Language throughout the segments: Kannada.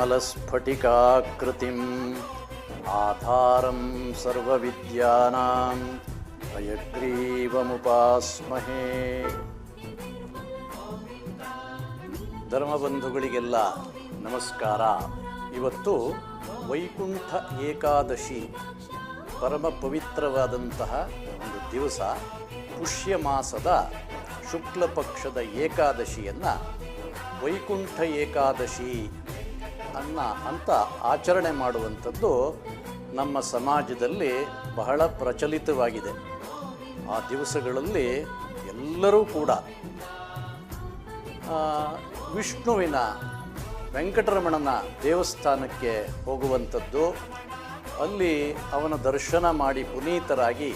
निर्मलस्फटिकाकृतिम् आधारं सर्वविद्यानां हयग्रीवमुपास्महे ಧರ್ಮಬಂಧುಗಳಿಗೆಲ್ಲ ನಮಸ್ಕಾರ ಇವತ್ತು ವೈಕುಂಠ ಏಕಾದಶಿ ಪರಮ ಪವಿತ್ರವಾದಂತಹ ಒಂದು ದಿವಸ ಪುಷ್ಯ ಮಾಸದ ಶುಕ್ಲ ಪಕ್ಷದ ಏಕಾದಶಿಯನ್ನು ವೈಕುಂಠ ಏಕಾದಶಿ ಅನ್ನ ಅಂತ ಆಚರಣೆ ಮಾಡುವಂಥದ್ದು ನಮ್ಮ ಸಮಾಜದಲ್ಲಿ ಬಹಳ ಪ್ರಚಲಿತವಾಗಿದೆ. ಆ ದಿವಸಗಳಲ್ಲಿ ಎಲ್ಲರೂ ಕೂಡ ವಿಷ್ಣುವಿನ ವೆಂಕಟರಮಣನ ದೇವಸ್ಥಾನಕ್ಕೆ ಹೋಗುವಂಥದ್ದು. ಅಲ್ಲಿ ಅವನ ದರ್ಶನ ಮಾಡಿ ಪುನೀತರಾಗಿ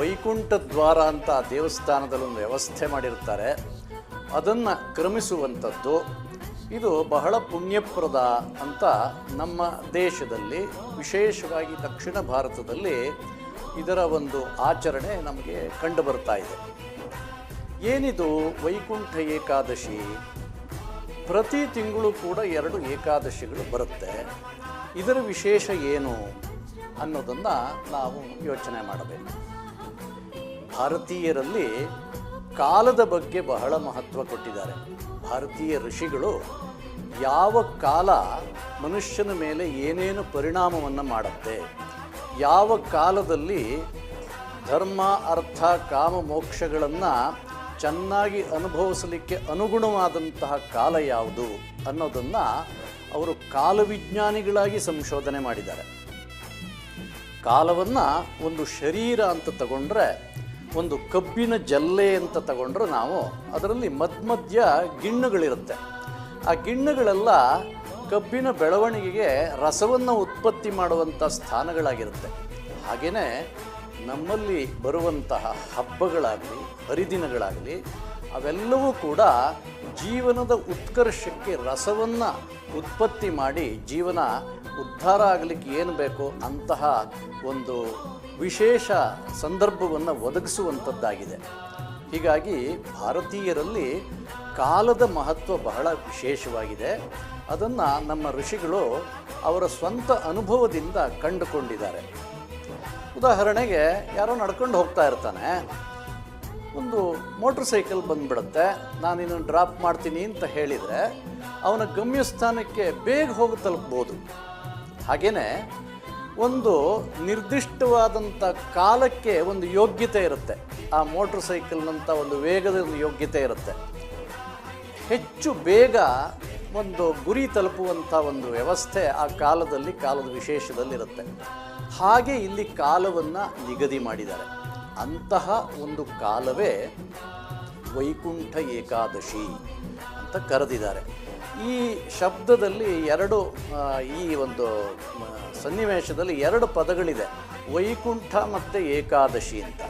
ವೈಕುಂಠ ದ್ವಾರ ಅಂತ ದೇವಸ್ಥಾನದಲ್ಲಿ ಒಂದು ವ್ಯವಸ್ಥೆ ಮಾಡಿರ್ತಾರೆ. ಅದನ್ನು ಕ್ರಮಿಸುವಂಥದ್ದು. ಇದು ಬಹಳ ಪುಣ್ಯಪ್ರದ ಅಂತ ನಮ್ಮ ದೇಶದಲ್ಲಿ, ವಿಶೇಷವಾಗಿ ದಕ್ಷಿಣ ಭಾರತದಲ್ಲಿ ಇದರ ಒಂದು ಆಚರಣೆ ನಮಗೆ ಕಂಡು ಬರ್ತಾ ಇದೆ. ಏನಿದು ವೈಕುಂಠ ಏಕಾದಶಿ? ಪ್ರತಿ ತಿಂಗಳು ಕೂಡ ಎರಡು ಏಕಾದಶಿಗಳು ಬರುತ್ತೆ. ಇದರ ವಿಶೇಷ ಏನು ಅನ್ನೋದನ್ನು ನಾವು ಯೋಚನೆ ಮಾಡಬೇಕು. ಭಾರತೀಯರಲ್ಲಿ ಕಾಲದ ಬಗ್ಗೆ ಬಹಳ ಮಹತ್ವ ಕೊಟ್ಟಿದ್ದಾರೆ. ಭಾರತೀಯ ಋಷಿಗಳು ಯಾವ ಕಾಲ ಮನುಷ್ಯನ ಮೇಲೆ ಏನೇನು ಪರಿಣಾಮವನ್ನು ಮಾಡುತ್ತೆ, ಯಾವ ಕಾಲದಲ್ಲಿ ಧರ್ಮ, ಅರ್ಥ, ಕಾಮ, ಮೋಕ್ಷಗಳನ್ನು ಚೆನ್ನಾಗಿ ಅನುಭವಿಸಲಿಕ್ಕೆ ಅನುಗುಣವಾದಂತಹ ಕಾಲ ಯಾವುದು ಅನ್ನೋದನ್ನು ಅವರು ಕಾಲವಿಜ್ಞಾನಿಗಳಾಗಿ ಸಂಶೋಧನೆ ಮಾಡಿದ್ದಾರೆ. ಕಾಲವನ್ನು ಒಂದು ಶರೀರ ಅಂತ ತಗೊಂಡ್ರೆ ಒಂದು ಕಬ್ಬಿನ ಜಲ್ಲೆ ಅಂತ ತಗೊಂಡ್ರೆ ನಾವು, ಅದರಲ್ಲಿ ಮಧ್ಯ ಮಧ್ಯ ಗಿಣ್ಣುಗಳಿರುತ್ತೆ. ಆ ಗಿಣ್ಣುಗಳೆಲ್ಲ ಕಬ್ಬಿನ ಬೆಳವಣಿಗೆಗೆ ರಸವನ್ನು ಉತ್ಪತ್ತಿ ಮಾಡುವಂಥ ಸ್ಥಾನಗಳಾಗಿರುತ್ತೆ. ಹಾಗೆಯೇ ನಮ್ಮಲ್ಲಿ ಬರುವಂತಹ ಹಬ್ಬಗಳಾಗಲಿ, ಹರಿದಿನಗಳಾಗಲಿ, ಅವೆಲ್ಲವೂ ಕೂಡ ಜೀವನದ ಉತ್ಕರ್ಷಕ್ಕೆ ರಸವನ್ನು ಉತ್ಪತ್ತಿ ಮಾಡಿ ಜೀವನ ಉದ್ಧಾರ ಆಗಲಿಕ್ಕೆ ಏನು ಬೇಕು ಅಂತಹ ಒಂದು ವಿಶೇಷ ಸಂದರ್ಭವನ್ನು ಒದಗಿಸುವಂಥದ್ದಾಗಿದೆ. ಹೀಗಾಗಿ ಭಾರತೀಯರಲ್ಲಿ ಕಾಲದ ಮಹತ್ವ ಬಹಳ ವಿಶೇಷವಾಗಿದೆ. ಅದನ್ನು ನಮ್ಮ ಋಷಿಗಳು ಅವರ ಸ್ವಂತ ಅನುಭವದಿಂದ ಕಂಡುಕೊಂಡಿದ್ದಾರೆ. ಉದಾಹರಣೆಗೆ, ಯಾರೋ ನಡ್ಕೊಂಡು ಹೋಗ್ತಾ ಇರ್ತಾನೆ. ಒಂದು ಮೋಟ್ರ್ ಸೈಕಲ್ ಬಂದುಬಿಡುತ್ತೆ. ನಾನು ಇನ್ನೊಂದು ಡ್ರಾಪ್ ಮಾಡ್ತೀನಿ ಅಂತ ಹೇಳಿದರೆ, ಅವನ ಗಮ್ಯಸ್ಥಾನಕ್ಕೆ ಬೇಗ ಹೋಗಿ ತಲುಪ್ಬೋದು. ಹಾಗೆಯೇ ಒಂದು ನಿರ್ದಿಷ್ಟವಾದಂಥ ಕಾಲಕ್ಕೆ ಒಂದು ಯೋಗ್ಯತೆ ಇರುತ್ತೆ. ಆ ಮೋಟ್ರ್ ಸೈಕಲ್ನಂಥ ಒಂದು ವೇಗದ ಒಂದು ಯೋಗ್ಯತೆ ಇರುತ್ತೆ. ಹೆಚ್ಚು ಬೇಗ ಒಂದು ಗುರಿ ತಲುಪುವಂಥ ಒಂದು ವ್ಯವಸ್ಥೆ ಆ ಕಾಲದಲ್ಲಿ, ಕಾಲದ ವಿಶೇಷದಲ್ಲಿರುತ್ತೆ. ಹಾಗೆ ಇಲ್ಲಿ ಕಾಲವನ್ನು ನಿಗದಿ ಮಾಡಿದ್ದಾರೆ. ಅಂತಹ ಒಂದು ಕಾಲವೇ ವೈಕುಂಠ ಏಕಾದಶಿ ಅಂತ ಕರೆದಿದ್ದಾರೆ. ಈ ಶಬ್ದದಲ್ಲಿ ಎರಡು ಈ ಒಂದು ಸನ್ನಿವೇಶದಲ್ಲಿ ಎರಡು ಪದಗಳಿದೆ. ವೈಕುಂಠ ಮತ್ತು ಏಕಾದಶಿ ಅಂತ.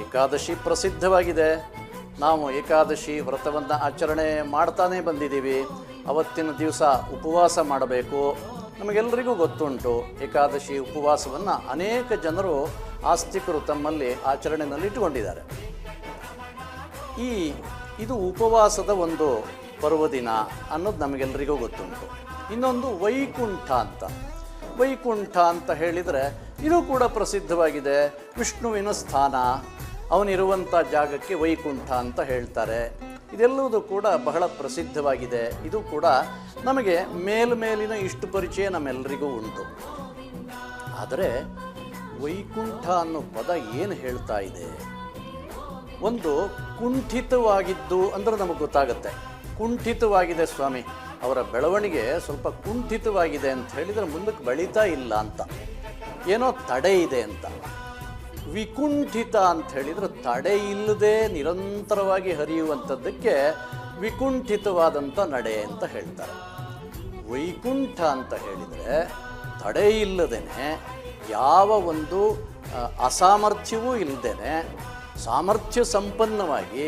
ಏಕಾದಶಿ ಪ್ರಸಿದ್ಧವಾಗಿದೆ. ನಾವು ಏಕಾದಶಿ ವ್ರತವನ್ನು ಆಚರಣೆ ಮಾಡ್ತಾನೇ ಬಂದಿದ್ದೀವಿ. ಅವತ್ತಿನ ದಿವಸ ಉಪವಾಸ ಮಾಡಬೇಕು. ನಮಗೆಲ್ಲರಿಗೂ ಗೊತ್ತುಂಟು, ಏಕಾದಶಿ ಉಪವಾಸವನ್ನು ಅನೇಕ ಜನರು, ಆಸ್ತಿಕರು ತಮ್ಮಲ್ಲಿ ಆಚರಣೆಯಲ್ಲಿ ಇಟ್ಟುಕೊಂಡಿದ್ದಾರೆ ಈ, ಇದು ಉಪವಾಸದ ಒಂದು ಪರ್ವದಿನ ಅನ್ನೋದು ನಮಗೆಲ್ಲರಿಗೂ ಗೊತ್ತುಂಟು. ಇನ್ನೊಂದು ವೈಕುಂಠ ಅಂತ. ವೈಕುಂಠ ಅಂತ ಹೇಳಿದರೆ ಇದು ಕೂಡ ಪ್ರಸಿದ್ಧವಾಗಿದೆ. ವಿಷ್ಣುವಿನ ಸ್ಥಾನ. ಅವನಿರುವಂಥ ಜಾಗಕ್ಕೆ ವೈಕುಂಠ ಅಂತ ಹೇಳ್ತಾರೆ. ಇದೆಲ್ಲವೂ ಕೂಡ ಬಹಳ ಪ್ರಸಿದ್ಧವಾಗಿದೆ. ಇದು ಕೂಡ ನಮಗೆ ಮೇಲ್ಮೇಲಿನ ಇಷ್ಟು ಪರಿಚಯ ನಮ್ಮೆಲ್ಲರಿಗೂ ಉಂಟು. ಆದರೆ ವೈಕುಂಠ ಅನ್ನೋ ಪದ ಏನು ಹೇಳ್ತಾ ಇದೆ? ಒಂದು ಕುಂಠಿತವಾಗಿದ್ದು ಅಂದರೆ ನಮಗೆ ಗೊತ್ತಾಗುತ್ತೆ. ಕುಂಠಿತವಾಗಿದೆ ಸ್ವಾಮಿ. ಅವರ ಬೆಳವಣಿಗೆ ಸ್ವಲ್ಪ ಕುಂಠಿತವಾಗಿದೆ ಅಂತ ಹೇಳಿದರೆ ಮುಂದಕ್ಕೆ ಬೆಳೀತಾ ಇಲ್ಲ ಅಂತ. ಏನೋ ತಡೆ ಇದೆ ಅಂತ. ವಿಕುಂಠಿತ ಅಂತ ಹೇಳಿದರೆ ತಡೆ ಇಲ್ಲದೆ ನಿರಂತರವಾಗಿ ಹರಿಯುವಂಥದ್ದಕ್ಕೆ ವಿಕುಂಠಿತವಾದಂಥ ನಡೆ ಅಂತ ಹೇಳ್ತಾರೆ. ವೈಕುಂಠ ಅಂತ ಹೇಳಿದರೆ ತಡೆ ಇಲ್ಲದೇ ಯಾವ ಒಂದು ಅಸಾಮರ್ಥ್ಯವೂ ಇಲ್ಲದೇ ಸಾಮರ್ಥ್ಯ ಸಂಪನ್ನವಾಗಿ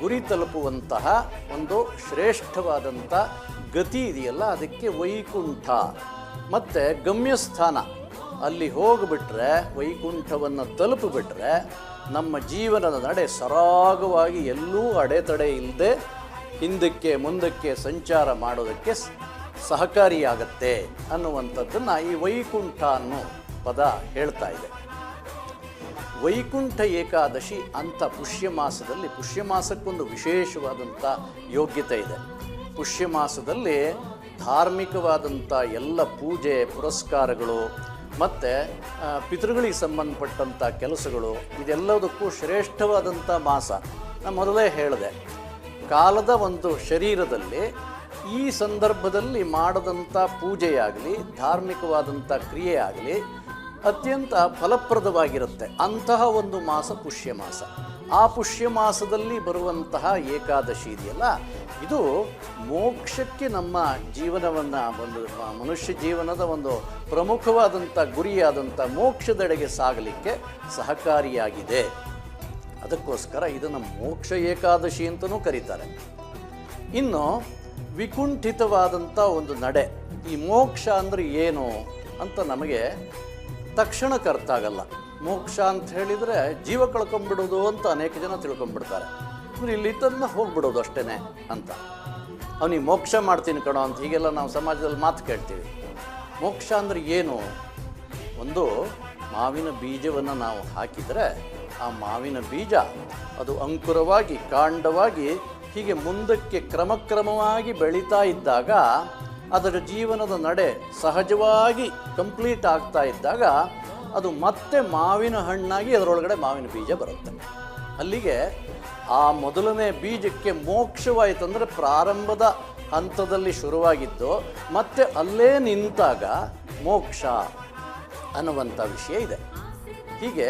ಗುರಿ ತಲುಪುವಂತಹ ಒಂದು ಶ್ರೇಷ್ಠವಾದಂಥ ಗತಿ ಇದೆಯಲ್ಲ, ಅದಕ್ಕೆ ವೈಕುಂಠ. ಮತ್ತು ಗಮ್ಯಸ್ಥಾನ. ಅಲ್ಲಿ ಹೋಗಿಬಿಟ್ರೆ, ವೈಕುಂಠವನ್ನು ತಲುಪಿಬಿಟ್ರೆ, ನಮ್ಮ ಜೀವನದ ನಡೆ ಸರಾಗವಾಗಿ ಎಲ್ಲೂ ಅಡೆತಡೆ ಇಲ್ಲದೆ ಹಿಂದಕ್ಕೆ ಮುಂದಕ್ಕೆ ಸಂಚಾರ ಮಾಡೋದಕ್ಕೆ ಸಹಕಾರಿಯಾಗತ್ತೆ ಅನ್ನುವಂಥದ್ದನ್ನು ಈ ವೈಕುಂಠ ಅನ್ನೋ ಪದ ಹೇಳ್ತಾ ಇದೆ. ವೈಕುಂಠ ಏಕಾದಶಿ ಅಂತ ಪುಷ್ಯ ಮಾಸದಲ್ಲಿ ಪುಷ್ಯ ಮಾಸಕ್ಕೊಂದು ವಿಶೇಷವಾದಂಥ ಯೋಗ್ಯತೆ ಇದೆ. ಪುಷ್ಯ ಮಾಸದಲ್ಲಿ ಧಾರ್ಮಿಕವಾದಂಥ ಎಲ್ಲ ಪೂಜೆ, ಪುರಸ್ಕಾರಗಳು ಮತ್ತು ಪಿತೃಗಳಿಗೆ ಸಂಬಂಧಪಟ್ಟಂಥ ಕೆಲಸಗಳು, ಇದೆಲ್ಲದಕ್ಕೂ ಶ್ರೇಷ್ಠವಾದಂಥ ಮಾಸ. ನಾನು ಮೊದಲೇ ಹೇಳಿದೆ, ಕಾಲದ ಒಂದು ಶರೀರದಲ್ಲಿ ಈ ಸಂದರ್ಭದಲ್ಲಿ ಮಾಡದಂಥ ಪೂಜೆಯಾಗಲಿ, ಧಾರ್ಮಿಕವಾದಂಥ ಕ್ರಿಯೆ ಆಗಲಿ ಅತ್ಯಂತ ಫಲಪ್ರದವಾಗಿರುತ್ತೆ. ಅಂತಹ ಒಂದು ಮಾಸ ಪುಷ್ಯ ಮಾಸ ಆ ಪುಷ್ಯ ಮಾಸದಲ್ಲಿ ಬರುವಂತಹ ಏಕಾದಶಿ ಇದೆಯಲ್ಲ, ಇದು ಮೋಕ್ಷಕ್ಕೆ ನಮ್ಮ ಜೀವನವನ್ನು ಒಂದು ಮನುಷ್ಯ ಜೀವನದ ಒಂದು ಪ್ರಮುಖವಾದಂಥ ಗುರಿಯಾದಂಥ ಮೋಕ್ಷದೆಡೆಗೆ ಸಾಗಲಿಕ್ಕೆ ಸಹಕಾರಿಯಾಗಿದೆ. ಅದಕ್ಕೋಸ್ಕರ ಇದನ್ನು ಮೋಕ್ಷ ಏಕಾದಶಿ ಅಂತಲೂ ಕರೀತಾರೆ. ಇನ್ನು ವಿಕುಂಠಿತವಾದಂಥ ಒಂದು ನಡೆ, ಈ ಮೋಕ್ಷ ಅಂದರೆ ಏನು ಅಂತ ನಮಗೆ ತಕ್ಷಣಕ್ಕೆ ಅರ್ಥ ಆಗಲ್ಲ. ಮೋಕ್ಷ ಅಂತ ಹೇಳಿದರೆ ಜೀವ ಕಳ್ಕೊಂಬಿಡೋದು ಅಂತ ಅನೇಕ ಜನ ತಿಳ್ಕೊಂಬಿಡ್ತಾರೆ ಅಂದರೆ ಇಲ್ಲಿ ತನ್ನ ಹೋಗ್ಬಿಡೋದು ಅಷ್ಟೇ ಅಂತ. ಅವನಿಗೆ ಮೋಕ್ಷ ಮಾಡ್ತೀನಿ ಕಣೋ ಅಂತ ಹೀಗೆಲ್ಲ ನಾವು ಸಮಾಜದಲ್ಲಿ ಮಾತು ಕೇಳ್ತೀವಿ. ಮೋಕ್ಷ ಅಂದರೆ ಏನು? ಒಂದು ಮಾವಿನ ಬೀಜವನ್ನು ನಾವು ಹಾಕಿದರೆ ಆ ಮಾವಿನ ಬೀಜ ಅದು ಅಂಕುರವಾಗಿ, ಕಾಂಡವಾಗಿ ಹೀಗೆ ಮುಂದಕ್ಕೆ ಕ್ರಮಕ್ರಮವಾಗಿ ಬೆಳೀತಾ ಇದ್ದಾಗ ಅದರ ಜೀವನದ ನಡೆ ಸಹಜವಾಗಿ ಕಂಪ್ಲೀಟ್ ಆಗ್ತಾ ಇದ್ದಾಗ ಅದು ಮತ್ತೆ ಮಾವಿನ ಹಣ್ಣಾಗಿ ಅದರೊಳಗಡೆ ಮಾವಿನ ಬೀಜ ಬರುತ್ತೆ. ಅಲ್ಲಿಗೆ ಆ ಮೊದಲನೇ ಬೀಜಕ್ಕೆ ಮೋಕ್ಷವಾಯಿತು ಅಂದರೆ ಪ್ರಾರಂಭದ ಹಂತದಲ್ಲಿ ಶುರುವಾಗಿದ್ದು ಮತ್ತೆ ಅಲ್ಲೇ ನಿಂತಾಗ ಮೋಕ್ಷ ಅನ್ನುವಂಥ ವಿಷಯ ಇದೆ. ಹೀಗೆ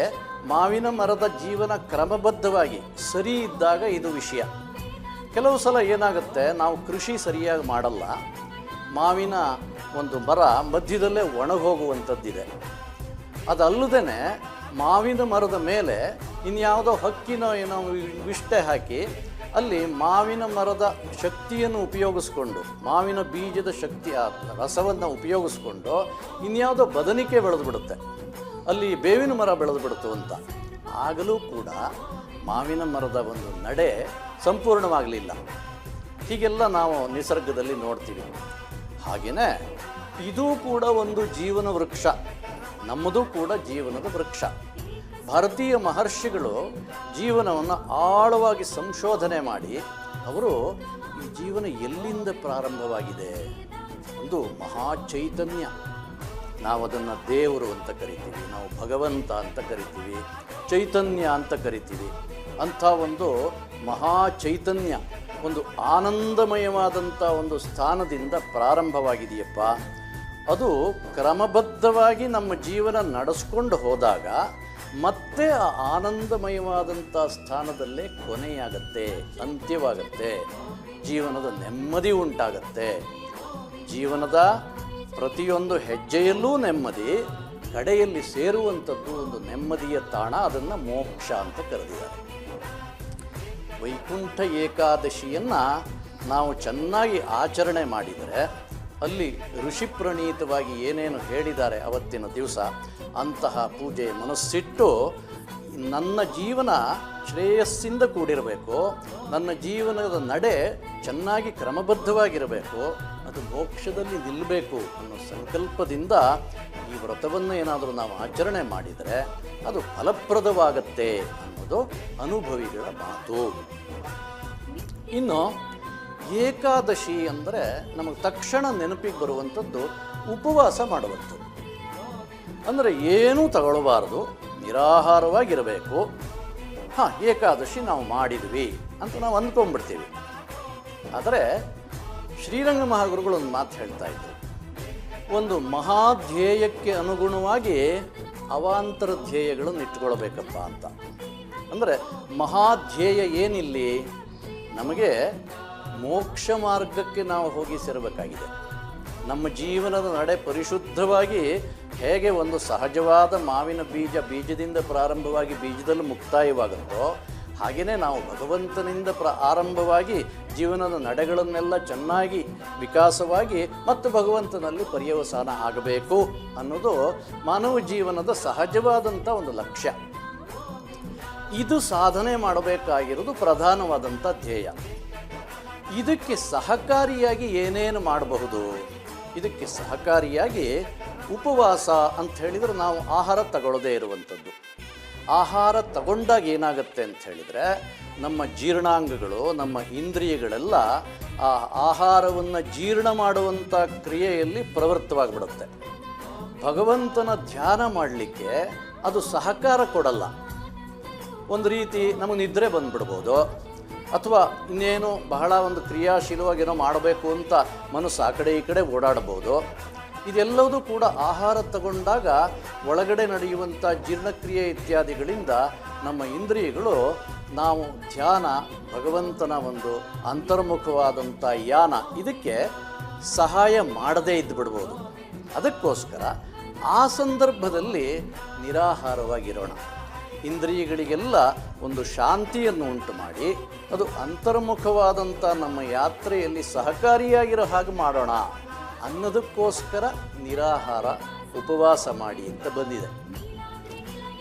ಮಾವಿನ ಮರದ ಜೀವನ ಕ್ರಮಬದ್ಧವಾಗಿ ಸರಿ ಇದ್ದಾಗ ಇದು ವಿಷಯ. ಕೆಲವು ಸಲ ಏನಾಗುತ್ತೆ, ನಾವು ಕೃಷಿ ಸರಿಯಾಗಿ ಮಾಡಲ್ಲ ಮಾವಿನ ಒಂದು ಮರ ಮಧ್ಯದಲ್ಲೇ ಒಣಗೋಗುವಂಥದ್ದಿದೆ. ಅದಲ್ಲದೆ ಮಾವಿನ ಮರದ ಮೇಲೆ ಇನ್ಯಾವುದೋ ಹಕ್ಕಿನೋ ಏನೋ ವಿಷ್ಟೆ ಹಾಕಿ ಅಲ್ಲಿ ಮಾವಿನ ಮರದ ಶಕ್ತಿಯನ್ನು ಉಪಯೋಗಿಸ್ಕೊಂಡು, ಮಾವಿನ ಬೀಜದ ಶಕ್ತಿ, ಆ ರಸವನ್ನು ಉಪಯೋಗಿಸ್ಕೊಂಡು ಇನ್ಯಾವುದೋ ಬದನಿಕೆ ಬೆಳೆದು ಬಿಡುತ್ತೆ ಅಲ್ಲಿ ಬೇವಿನ ಮರ ಬೆಳೆದು ಬಿಡ್ತು ಅಂತ. ಆಗಲೂ ಕೂಡ ಮಾವಿನ ಮರದ ಒಂದು ನಡೆ ಸಂಪೂರ್ಣವಾಗಲಿಲ್ಲ. ಹೀಗೆಲ್ಲ ನಾವು ನಿಸರ್ಗದಲ್ಲಿ ನೋಡ್ತೀವಿ. ಹಾಗೆಯೇ ಇದೂ ಕೂಡ ಒಂದು ಜೀವನ ವೃಕ್ಷ, ನಮ್ಮದು ಕೂಡ ಜೀವನದ ವೃಕ್ಷ. ಭಾರತೀಯ ಮಹರ್ಷಿಗಳು ಜೀವನವನ್ನು ಆಳವಾಗಿ ಸಂಶೋಧನೆ ಮಾಡಿ, ಅವರು ಈ ಜೀವನ ಎಲ್ಲಿಂದ ಪ್ರಾರಂಭವಾಗಿದೆ ಒಂದು ಮಹಾ ಚೈತನ್ಯ. ನಾವು ಅದನ್ನು ದೇವರು ಅಂತ ಕರಿತೀವಿ, ನಾವು ಭಗವಂತ ಅಂತ ಕರಿತೀವಿ, ಚೈತನ್ಯ ಅಂತ ಕರಿತೀವಿ, ಅಂಥ ಒಂದು ಮಹಾ ಚೈತನ್ಯ. ಒಂದು ಆನಂದಮಯವಾದಂಥ ಒಂದು ಸ್ಥಾನದಿಂದ ಪ್ರಾರಂಭವಾಗಿದೆಯಪ್ಪ. ಅದು ಕ್ರಮಬದ್ಧವಾಗಿ ನಮ್ಮ ಜೀವನ ನಡೆಸ್ಕೊಂಡು ಹೋದಾಗ ಮತ್ತೆ ಆ ಆನಂದಮಯವಾದಂಥ ಸ್ಥಾನದಲ್ಲೇ ಕೊನೆಯಾಗತ್ತೆ, ಅಂತ್ಯವಾಗತ್ತೆ. ಜೀವನದ ನೆಮ್ಮದಿ ಉಂಟಾಗತ್ತೆ. ಜೀವನದ ಪ್ರತಿಯೊಂದು ಹೆಜ್ಜೆಯಲ್ಲೂ ನೆಮ್ಮದಿ, ಕಡೆಯಲ್ಲಿ ಸೇರುವಂಥದ್ದು ಒಂದು ನೆಮ್ಮದಿಯ ತಾಣ, ಅದನ್ನು ಮೋಕ್ಷ ಅಂತ ಕರೆದಿದ್ದಾರೆ. ವೈಕುಂಠ ಏಕಾದಶಿಯನ್ನು ನಾವು ಚೆನ್ನಾಗಿ ಆಚರಣೆ ಮಾಡಿದರೆ, ಅಲ್ಲಿ ಋಷಿ ಪ್ರಣೀತವಾಗಿ ಏನೇನು ಹೇಳಿದ್ದಾರೆ ಅವತ್ತಿನ ದಿವಸ, ಅಂತಹ ಪೂಜೆ ಮನಸ್ಸಿಟ್ಟು ನನ್ನ ಜೀವನ ಶ್ರೇಯಸ್ಸಿಂದ ಕೂಡಿರಬೇಕು, ನನ್ನ ಜೀವನದ ನಡೆ ಚೆನ್ನಾಗಿ ಕ್ರಮಬದ್ಧವಾಗಿರಬೇಕು, ಅದು ಮೋಕ್ಷದಲ್ಲಿ ನಿಲ್ಲಬೇಕು ಅನ್ನೋ ಸಂಕಲ್ಪದಿಂದ ಈ ವ್ರತವನ್ನು ಏನಾದರೂ ನಾವು ಆಚರಣೆ ಮಾಡಿದರೆ ಅದು ಫಲಪ್ರದವಾಗತ್ತೆ ಅನ್ನೋದು ಅನುಭವಿಗಳ ಮಾತು. ಇನ್ನು ಏಕಾದಶಿ ಅಂದರೆ ನಮಗೆ ತಕ್ಷಣ ನೆನಪಿಗೆ ಬರುವಂಥದ್ದು ಉಪವಾಸ ಮಾಡುವಂಥದ್ದು. ಅಂದರೆ ಏನೂ ತಗೊಳ್ಬಾರ್ದು, ನಿರಾಹಾರವಾಗಿರಬೇಕು. ಹಾಂ, ಏಕಾದಶಿ ನಾವು ಮಾಡಿದ್ವಿ ಅಂತ ನಾವು ಅಂದ್ಕೊಂಡ್ಬಿಡ್ತೀವಿ. ಆದರೆ ಶ್ರೀರಂಗ ಮಹಾಗುರುಗಳು ಒಂದು ಮಾತು ಹೇಳ್ತಾ ಇದ್ದರು ಒಂದು ಮಹಾಧ್ಯೇಯಕ್ಕೆ ಅನುಗುಣವಾಗಿ ಅವಾಂತರ ಧ್ಯೇಯಗಳನ್ನು ಇಟ್ಕೊಳ್ಬೇಕಪ್ಪ ಅಂತ. ಅಂದರೆ ಮಹಾಧ್ಯೇಯ ಏನಿಲ್ಲಿ, ನಮಗೆ ಮೋಕ್ಷ ಮಾರ್ಗಕ್ಕೆ ನಾವು ಹೋಗಿ ಸೇರಬೇಕಾಗಿದೆ. ನಮ್ಮ ಜೀವನದ ನಡೆ ಪರಿಶುದ್ಧವಾಗಿ ಹೇಗೆ ಒಂದು ಸಹಜವಾದ ಮಾವಿನ ಬೀಜ ಬೀಜದಿಂದ ಪ್ರಾರಂಭವಾಗಿ ಬೀಜದಲ್ಲಿ ಮುಕ್ತಾಯವಾಗುತ್ತೋ, ಹಾಗೆಯೇ ನಾವು ಭಗವಂತನಿಂದ ಪ್ರ ಆರಂಭವಾಗಿ ಜೀವನದ ನಡೆಗಳನ್ನೆಲ್ಲ ಚೆನ್ನಾಗಿ ವಿಕಾಸವಾಗಿ ಮತ್ತು ಭಗವಂತನಲ್ಲಿ ಪರ್ಯವಸಾನ ಆಗಬೇಕು ಅನ್ನೋದು ಮಾನವ ಜೀವನದ ಸಹಜವಾದಂಥ ಒಂದು ಲಕ್ಷ್ಯ. ಇದು ಸಾಧನೆ ಮಾಡಬೇಕಾಗಿರೋದು ಪ್ರಧಾನವಾದಂಥ ಧ್ಯೇಯ. ಇದಕ್ಕೆ ಸಹಕಾರಿಯಾಗಿ ಏನೇನು ಮಾಡಬಹುದು? ಇದಕ್ಕೆ ಸಹಕಾರಿಯಾಗಿ ಉಪವಾಸ ಅಂತ ಹೇಳಿದರೆ ನಾವು ಆಹಾರ ತಗೊಳ್ಳದೇ ಇರುವಂಥದ್ದು. ಆಹಾರ ತಗೊಂಡಾಗ ಏನಾಗುತ್ತೆ ಅಂತ ಹೇಳಿದರೆ ನಮ್ಮ ಜೀರ್ಣಾಂಗಗಳು, ನಮ್ಮ ಇಂದ್ರಿಯಗಳೆಲ್ಲ ಆ ಆಹಾರವನ್ನು ಜೀರ್ಣ ಮಾಡುವಂಥ ಕ್ರಿಯೆಯಲ್ಲಿ ಪ್ರವೃತ್ತವಾಗಿಬಿಡುತ್ತೆ. ಭಗವಂತನ ಧ್ಯಾನ ಮಾಡಲಿಕ್ಕೆ ಅದು ಸಹಕಾರ ಕೊಡಲ್ಲ. ಒಂದು ರೀತಿ ನಮಗೆ ನಿದ್ರೆ ಬಂದುಬಿಡ್ಬೋದು. ಅಥವಾ ಇನ್ನೇನು ಬಹಳ ಒಂದು ಕ್ರಿಯಾಶೀಲವಾಗಿ ಏನೋ ಮಾಡಬೇಕು ಅಂತ ಮನಸ್ಸು ಆ ಕಡೆ ಈ ಕಡೆ ಓಡಾಡ್ಬೋದು ಇದೆಲ್ಲವೂ ಕೂಡ ಆಹಾರ ತಗೊಂಡಾಗ ಒಳಗಡೆ ನಡೆಯುವಂಥ ಜೀರ್ಣಕ್ರಿಯೆ ಇತ್ಯಾದಿಗಳಿಂದ ನಮ್ಮ ಇಂದ್ರಿಯಗಳು ನಾವು ಧ್ಯಾನ, ಭಗವಂತನ ಒಂದು ಅಂತರ್ಮುಖವಾದಂಥ ಯಾನ ಇದಕ್ಕೆ ಸಹಾಯ ಮಾಡದೇ ಇದ್ದುಬಿಡ್ಬೋದು ಅದಕ್ಕೋಸ್ಕರ ಆ ಸಂದರ್ಭದಲ್ಲಿ ನಿರಾಹಾರವಾಗಿರೋಣ. ಇಂದ್ರಿಯಗಳಿಗೆಲ್ಲ ಒಂದು ಶಾಂತಿಯನ್ನು ಉಂಟು ಮಾಡಿ ಅದು ಅಂತರ್ಮುಖವಾದಂಥ ನಮ್ಮ ಯಾತ್ರೆಯಲ್ಲಿ ಸಹಕಾರಿಯಾಗಿರೋ ಹಾಗೆ ಮಾಡೋಣ ಅನ್ನೋದಕ್ಕೋಸ್ಕರ ನಿರಾಹಾರ, ಉಪವಾಸ ಮಾಡಿ ಅಂತ ಬಂದಿದೆ.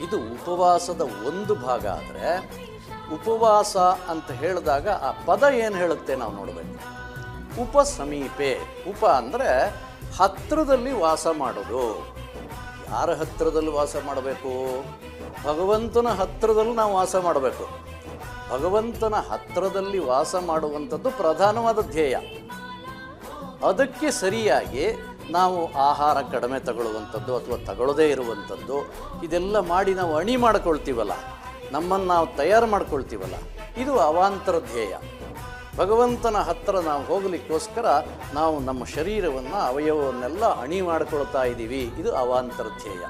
ಇದು ಉಪವಾಸದ ಒಂದು ಭಾಗ ಆದರೆ, ಉಪವಾಸ ಅಂತ ಹೇಳಿದಾಗ ಆ ಪದ ಏನು ಹೇಳುತ್ತೆ ನಾವು ನೋಡಬೇಕು. ಉಪ ಸಮೀಪೆ ಉಪ ಅಂದರೆ ಹತ್ತಿರದಲ್ಲಿ ವಾಸ ಮಾಡೋದು. ಯಾರ ಹತ್ತಿರದಲ್ಲಿ ವಾಸ ಮಾಡಬೇಕು? ಭಗವಂತನ ಹತ್ತಿರದಲ್ಲಿ ನಾವು ವಾಸ ಮಾಡಬೇಕು. ಭಗವಂತನ ಹತ್ತಿರದಲ್ಲಿ ವಾಸ ಮಾಡುವಂಥದ್ದು ಪ್ರಧಾನವಾದ ಧ್ಯೇಯ. ಅದಕ್ಕೆ ಸರಿಯಾಗಿ ನಾವು ಆಹಾರ ಕಡಿಮೆ ತಗೊಳ್ಳುವಂಥದ್ದು ಅಥವಾ ತಗೊಳ್ಳದೇ ಇರುವಂಥದ್ದು, ಇದೆಲ್ಲ ಮಾಡಿ ನಾವು ಅಣಿ ಮಾಡ್ಕೊಳ್ತೀವಲ್ಲ, ನಮ್ಮನ್ನು ನಾವು ತಯಾರು ಮಾಡ್ಕೊಳ್ತೀವಲ್ಲ, ಇದು ಅವಾಂತರ ಧ್ಯೇಯ. ಭಗವಂತನ ಹತ್ತಿರ ನಾವು ಹೋಗಲಿಕ್ಕೋಸ್ಕರ ನಾವು ನಮ್ಮ ಶರೀರವನ್ನು, ಅವಯವವನ್ನೆಲ್ಲ ಅಣಿ ಮಾಡ್ಕೊಳ್ತಾ ಇದ್ದೀವಿ ಇದು ಅವಾಂತರ ಧ್ಯೇಯ.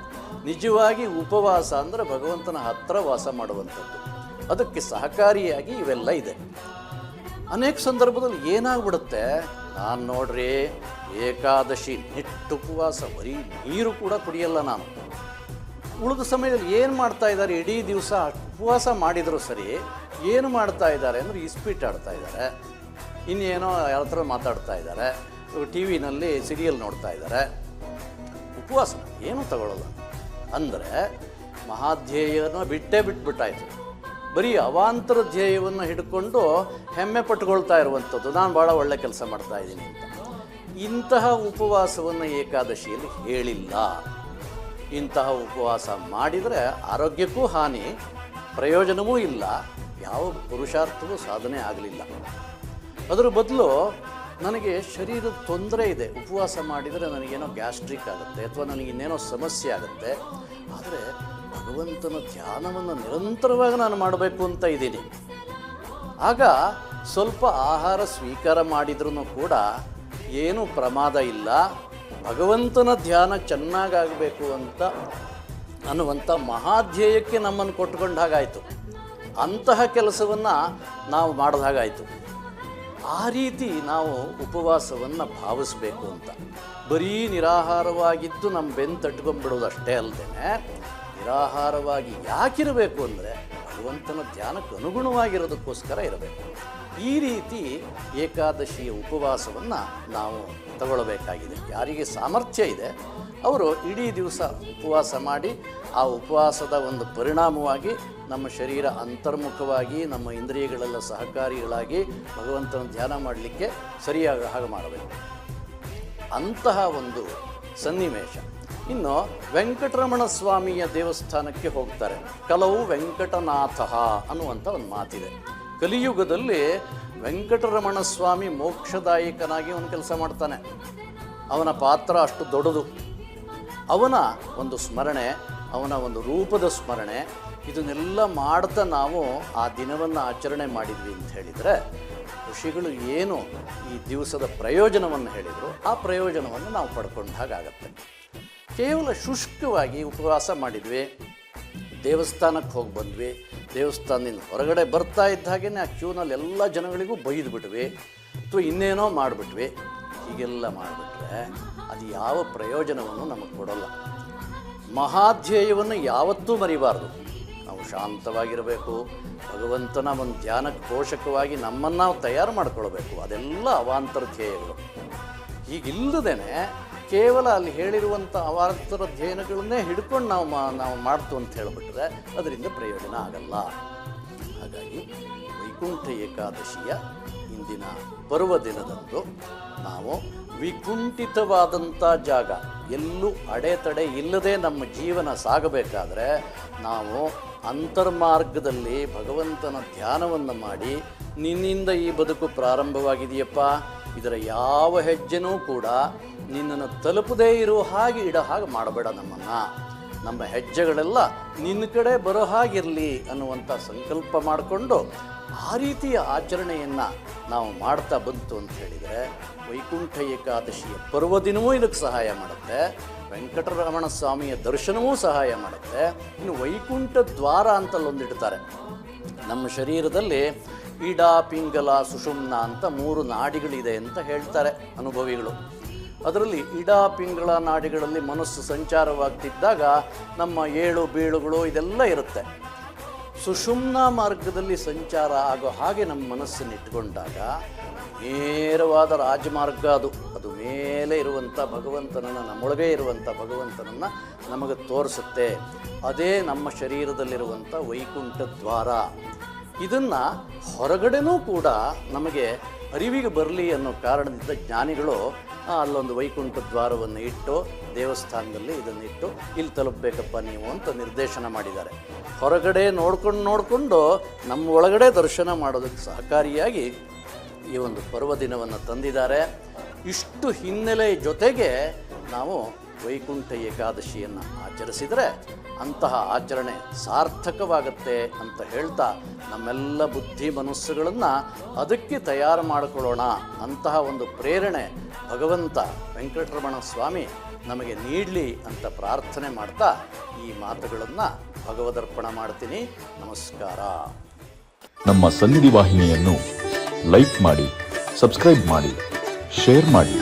ನಿಜವಾಗಿ ಉಪವಾಸ ಅಂದರೆ ಭಗವಂತನ ಹತ್ರ ವಾಸ ಮಾಡುವಂಥದ್ದು. ಅದಕ್ಕೆ ಸಹಕಾರಿಯಾಗಿ ಇವೆಲ್ಲ ಇದೆ. ಅನೇಕ ಸಂದರ್ಭದಲ್ಲಿ ಏನಾಗ್ಬಿಡುತ್ತೆ? ನಾನು ನೋಡ್ರಿ, ಏಕಾದಶಿ ನಿಟ್ಟು ಉಪವಾಸ, ಬರೀ ನೀರು ಕೂಡ ಕುಡಿಯಲ್ಲ ನಾನು. ಉಳಿದ ಸಮಯದಲ್ಲಿ ಏನು ಮಾಡ್ತಾ ಇದ್ದಾರೆ? ಇಡೀ ದಿವಸ ಉಪವಾಸ ಮಾಡಿದರೂ ಸರಿ, ಏನು ಮಾಡ್ತಾ ಇದ್ದಾರೆ ಅಂದರೆ ಇಸ್ಪೀಟ್ ಆಡ್ತಾ ಇದ್ದಾರೆ. ಇನ್ನೇನೋ ಯಾವ ಥರ ಮಾತಾಡ್ತಾ ಇದ್ದಾರೆ ಟಿ ವಿನಲ್ಲಿ ಸೀರಿಯಲ್ ನೋಡ್ತಾ ಇದ್ದಾರೆ. ಉಪವಾಸ, ಏನೂ ತಗೊಳ್ಳಲ್ಲ ಅಂದರೆ ಮಹಾಧ್ಯೇಯನ ಬಿಟ್ಟೇ ಬಿಟ್ಬಿಟ್ಟಾಯಿತು. ಬರೀ ಅವಾಂತರ ಧ್ಯೇಯವನ್ನು ಹಿಡ್ಕೊಂಡು ಹೆಮ್ಮೆ ಪಟ್ಟುಕೊಳ್ತಾ ಇರುವಂಥದ್ದು. ನಾನು ಭಾಳ ಒಳ್ಳೆ ಕೆಲಸ ಮಾಡ್ತಾ ಇದ್ದೀನಿ ಅಂತ. ಇಂತಹ ಉಪವಾಸವನ್ನು ಏಕಾದಶಿಯಲ್ಲಿ ಹೇಳಿಲ್ಲ. ಇಂತಹ ಉಪವಾಸ ಮಾಡಿದರೆ ಆರೋಗ್ಯಕ್ಕೂ ಹಾನಿ, ಪ್ರಯೋಜನವೂ ಇಲ್ಲ. ಯಾವ ಪುರುಷಾರ್ಥವೂ ಸಾಧನೆ ಆಗಲಿಲ್ಲ. ಅದರ ಬದಲು ನನಗೆ ಶರೀರದ ತೊಂದರೆ ಇದೆ. ಉಪವಾಸ ಮಾಡಿದರೆ ನನಗೇನೋ ಗ್ಯಾಸ್ಟ್ರಿಕ್ ಆಗುತ್ತೆ ಅಥವಾ ನನಗೆ ಇನ್ನೇನೋ ಸಮಸ್ಯೆ ಆಗುತ್ತೆ. ಆದರೆ ಭಗವಂತನ ಧ್ಯಾನವನ್ನು ನಿರಂತರವಾಗಿ ನಾನು ಮಾಡಬೇಕು ಅಂತ ಇದ್ದೀನಿ. ಆಗ ಸ್ವಲ್ಪ ಆಹಾರ ಸ್ವೀಕಾರ ಮಾಡಿದ್ರೂ ಕೂಡ ಏನೂ ಪ್ರಮಾದ ಇಲ್ಲ. ಭಗವಂತನ ಧ್ಯಾನ ಚೆನ್ನಾಗಾಗಬೇಕು ಅಂತ ಅನ್ನುವಂಥ ಮಹಾಧ್ಯೇಯಕ್ಕೆ ನಮ್ಮನ್ನು ಕೊಟ್ಕೊಂಡ ಹಾಗಾಯಿತು ಅಂತಹ ಕೆಲಸವನ್ನು ನಾವು ಮಾಡಿದ ಹಾಗಾಯಿತು ಆ ರೀತಿ ನಾವು ಉಪವಾಸವನ್ನು ಭಾವಿಸಬೇಕು ಅಂತ. ಬರೀ ನಿರಾಹಾರವಾಗಿದ್ದು ನಮ್ಮ ಬೆನ್ನು ತಟ್ಕೊಂಡ್ಬಿಡೋದು ಅಷ್ಟೇ ಅಲ್ಲದೆ ನಿರಾಹಾರವಾಗಿ ಯಾಕಿರಬೇಕು ಅಂದರೆ ಭಗವಂತನ ಧ್ಯಾನಕ್ಕೆ ಅನುಗುಣವಾಗಿರೋದಕ್ಕೋಸ್ಕರ ಇರಬೇಕು. ಈ ರೀತಿ ಏಕಾದಶಿಯ ಉಪವಾಸವನ್ನು ನಾವು ತಗೊಳ್ಬೇಕಾಗಿದೆ. ಯಾರಿಗೆ ಸಾಮರ್ಥ್ಯ ಇದೆ ಅವರು ಇಡೀ ದಿವಸ ಉಪವಾಸ ಮಾಡಿ ಆ ಉಪವಾಸದ ಒಂದು ಪರಿಣಾಮವಾಗಿ ನಮ್ಮ ಶರೀರ ಅಂತರ್ಮುಖವಾಗಿ, ನಮ್ಮ ಇಂದ್ರಿಯಗಳೆಲ್ಲ ಸಹಕಾರಿಗಳಾಗಿ ಭಗವಂತನ ಧ್ಯಾನ ಮಾಡಲಿಕ್ಕೆ ಸರಿಯಾಗ ಹಾಗೆ ಮಾಡಬೇಕು. ಅಂತಹ ಒಂದು ಸನ್ನಿವೇಶ. ಇನ್ನು ವೆಂಕಟರಮಣ ಸ್ವಾಮಿಯ ದೇವಸ್ಥಾನಕ್ಕೆ ಹೋಗ್ತಾರೆ. ಕಲವು ವೆಂಕಟನಾಥ ಅನ್ನುವಂಥ ಒಂದು ಮಾತಿದೆ. ಕಲಿಯುಗದಲ್ಲಿ ವೆಂಕಟರಮಣ ಸ್ವಾಮಿ ಮೋಕ್ಷದಾಯಕನಾಗಿ ಅವನು ಕೆಲಸ ಮಾಡ್ತಾನೆ. ಅವನ ಪಾತ್ರ ಅಷ್ಟು ದೊಡ್ಡದು. ಅವನ ಒಂದು ಸ್ಮರಣೆ, ಅವನ ಒಂದು ರೂಪದ ಸ್ಮರಣೆ, ಇದನ್ನೆಲ್ಲ ಮಾಡ್ತಾ ನಾವು ಆ ದಿನವನ್ನು ಆಚರಣೆ ಮಾಡಿದ್ವಿ ಅಂತ ಹೇಳಿದರೆ, ಋಷಿಗಳು ಏನು ಈ ದಿವಸದ ಪ್ರಯೋಜನವನ್ನು ಹೇಳಿದರು, ಆ ಪ್ರಯೋಜನವನ್ನು ನಾವು ಪಡ್ಕೊಂಡ ಹಾಗಾಗತ್ತೆ. ಕೇವಲ ಶುಷ್ಕವಾಗಿ ಉಪವಾಸ ಮಾಡಿದ್ವಿ, ದೇವಸ್ಥಾನಕ್ಕೆ ಹೋಗಿ ಬಂದ್ವಿ, ದೇವಸ್ಥಾನದಿಂದ ಹೊರಗಡೆ ಬರ್ತಾ ಇದ್ದ ಹಾಗೇ ಆ ಕ್ಯೂನಲ್ಲಿ ಎಲ್ಲ ಜನಗಳಿಗೂ ಬೈದು ಬಿಟ್ವಿ, ಅಥವಾ ಇನ್ನೇನೋ ಮಾಡಿಬಿಟ್ವಿ. ಹೀಗೆಲ್ಲ ಮಾಡಿಬಿಟ್ರೆ ಅದು ಯಾವ ಪ್ರಯೋಜನವನ್ನು ನಮಗೆ ಕೊಡೋಲ್ಲ. ಮಹಾಧ್ಯೇಯವನ್ನು ಯಾವತ್ತೂ ಮರಿಬಾರ್ದು. ನಾವು ಶಾಂತವಾಗಿರಬೇಕು. ಭಗವಂತನ ಒಂದು ಧ್ಯಾನಕ್ಕೆ ಪೋಷಕವಾಗಿ ನಮ್ಮನ್ನು ನಾವು ತಯಾರು ಮಾಡ್ಕೊಳ್ಬೇಕು. ಅದೆಲ್ಲ ಅವಾಂತರ ಧ್ಯೇಯಗಳು. ಹೀಗಿಲ್ಲದೇನೆ ಕೇವಲ ಅಲ್ಲಿ ಹೇಳಿರುವಂಥ ಅವಾಂತರ ಧ್ಯೇಯಗಳನ್ನೇ ಹಿಡ್ಕೊಂಡು ನಾವು ಮಾ, ನಾವು ಮಾಡ್ತು ಅಂತ ಹೇಳಿಬಿಟ್ರೆ ಅದರಿಂದ ಪ್ರಯೋಜನ ಆಗಲ್ಲ. ಹಾಗಾಗಿ ವೈಕುಂಠ ಏಕಾದಶಿಯ ಇಂದಿನ ಪರ್ವ ದಿನದಂದು ನಾವು ವಿಕುಂಠಿತವಾದಂಥ ಜಾಗ. ಎಲ್ಲೂ ಅಡೆತಡೆ ಇಲ್ಲದೆ ನಮ್ಮ ಜೀವನ ಸಾಗಬೇಕಾದರೆ ನಾವು ಅಂತರ್ಮಾರ್ಗದಲ್ಲಿ ಭಗವಂತನ ಧ್ಯಾನವನ್ನು ಮಾಡಿ ನಿನ್ನಿಂದ ಈ ಬದುಕು ಪ್ರಾರಂಭವಾಗಿದೆಯಪ್ಪ. ಇದರ ಯಾವ ಹೆಜ್ಜೆನೂ ಕೂಡ ನಿನ್ನನ್ನು ತಲುಪದೇ ಇರುವ ಹಾಗೆ ಇಡೋ ಹಾಗೆ ಮಾಡಬೇಡ ನಮ್ಮನ್ನು. ನಮ್ಮ ಹೆಜ್ಜೆಗಳೆಲ್ಲ ನಿನ್ನ ಕಡೆ ಬರೋ ಹಾಗಿರಲಿ ಅನ್ನುವಂಥ ಸಂಕಲ್ಪ ಮಾಡಿಕೊಂಡು ಆ ರೀತಿಯ ಆಚರಣೆಯನ್ನು ನಾವು ಮಾಡ್ತಾ ಬಂತು ಅಂತ ಹೇಳಿದರೆ, ವೈಕುಂಠ ಏಕಾದಶಿಯ ಪರ್ವದಿನವೂ ಇದಕ್ಕೆ ಸಹಾಯ ಮಾಡುತ್ತೆ ವೆಂಕಟರಮಣ ಸ್ವಾಮಿಯ ದರ್ಶನವೂ ಸಹಾಯ ಮಾಡುತ್ತೆ. ಇನ್ನು ವೈಕುಂಠ ದ್ವಾರ ಅಂತಲ್ಲೊಂದಿಡ್ತಾರೆ ನಮ್ಮ ಶರೀರದಲ್ಲಿ ಇಡ ಪಿಂಗಲ, ಸುಷುಮ್ನ ಅಂತ ಮೂರು ನಾಡಿಗಳಿದೆ ಅಂತ ಹೇಳ್ತಾರೆ ಅನುಭವಿಗಳು. ಅದರಲ್ಲಿ ಇಡ ಪಿಂಗಳ ನಾಡಿಗಳಲ್ಲಿ ಮನಸ್ಸು ಸಂಚಾರವಾಗ್ತಿದ್ದಾಗ ನಮ್ಮ ಏಳು ಬೀಳುಗಳು ಇದೆಲ್ಲ ಇರುತ್ತೆ. ಸುಷುಮ್ನ ಮಾರ್ಗದಲ್ಲಿ ಸಂಚಾರ ಆಗೋ ಹಾಗೆ ನಮ್ಮ ಮನಸ್ಸನ್ನು ಇಟ್ಕೊಂಡಾಗ ನೇರವಾದ ರಾಜಮಾರ್ಗ ಅದು. ಅದು ಮೇಲೆ ಇರುವಂಥ ಭಗವಂತನನ್ನು, ನಮ್ಮೊಳಗೆ ಇರುವಂಥ ಭಗವಂತನನ್ನು ನಮಗೆ ತೋರಿಸುತ್ತೆ. ಅದೇ ನಮ್ಮ ಶರೀರದಲ್ಲಿರುವಂಥ ವೈಕುಂಠ ದ್ವಾರ. ಇದನ್ನು ಹೊರಗಡೆನೂ ಕೂಡ ನಮಗೆ ಅರಿವಿಗೆ ಬರಲಿ ಅನ್ನೋ ಕಾರಣದಿಂದ ಜ್ಞಾನಿಗಳು ಅಲ್ಲೊಂದು ವೈಕುಂಠ ದ್ವಾರವನ್ನು ಇಟ್ಟು ದೇವಸ್ಥಾನದಲ್ಲಿ ಇದನ್ನು ಇಟ್ಟು ಇಲ್ಲಿ ತಲುಪಬೇಕಪ್ಪ ನೀವು ಅಂತ ನಿರ್ದೇಶನ ಮಾಡಿದ್ದಾರೆ. ಹೊರಗಡೆ ನೋಡ್ಕೊಂಡು ನೋಡಿಕೊಂಡು ನಮ್ಮ ಒಳಗಡೆ ದರ್ಶನ ಮಾಡೋದಕ್ಕೆ ಸಹಕಾರಿಯಾಗಿ ಈ ಒಂದು ಪರ್ವದಿನವನ್ನು ತಂದಿದ್ದಾರೆ. ಇಷ್ಟು ಹಿನ್ನೆಲೆ ಜೊತೆಗೆ ನಾವು ವೈಕುಂಠ ಏಕಾದಶಿಯನ್ನು ಆಚರಿಸಿದರೆ ಅಂತಹ ಆಚರಣೆ ಸಾರ್ಥಕವಾಗತ್ತೆ ಅಂತ ಹೇಳ್ತಾ ನಮ್ಮೆಲ್ಲ ಬುದ್ಧಿ ಮನಸ್ಸುಗಳನ್ನು ಅದಕ್ಕೆ ತಯಾರು ಮಾಡಿಕೊಳ್ಳೋಣ ಅಂತಹ ಒಂದು ಪ್ರೇರಣೆ ಭಗವಂತ ವೆಂಕಟರಮಣ ಸ್ವಾಮಿ ನಮಗೆ ನೀಡಲಿ ಅಂತ ಪ್ರಾರ್ಥನೆ ಮಾಡ್ತಾ ಈ ಮಾತುಗಳನ್ನು ಭಗವದರ್ಪಣ ಮಾಡ್ತೀನಿ. ನಮಸ್ಕಾರ. ನಮ್ಮ ಸನ್ನಿಧಿ ವಾಹಿನಿಯನ್ನು ಲೈಕ್ ಮಾಡಿ, ಸಬ್ಸ್ಕ್ರೈಬ್ ಮಾಡಿ, ಶೇರ್ ಮಾಡಿ.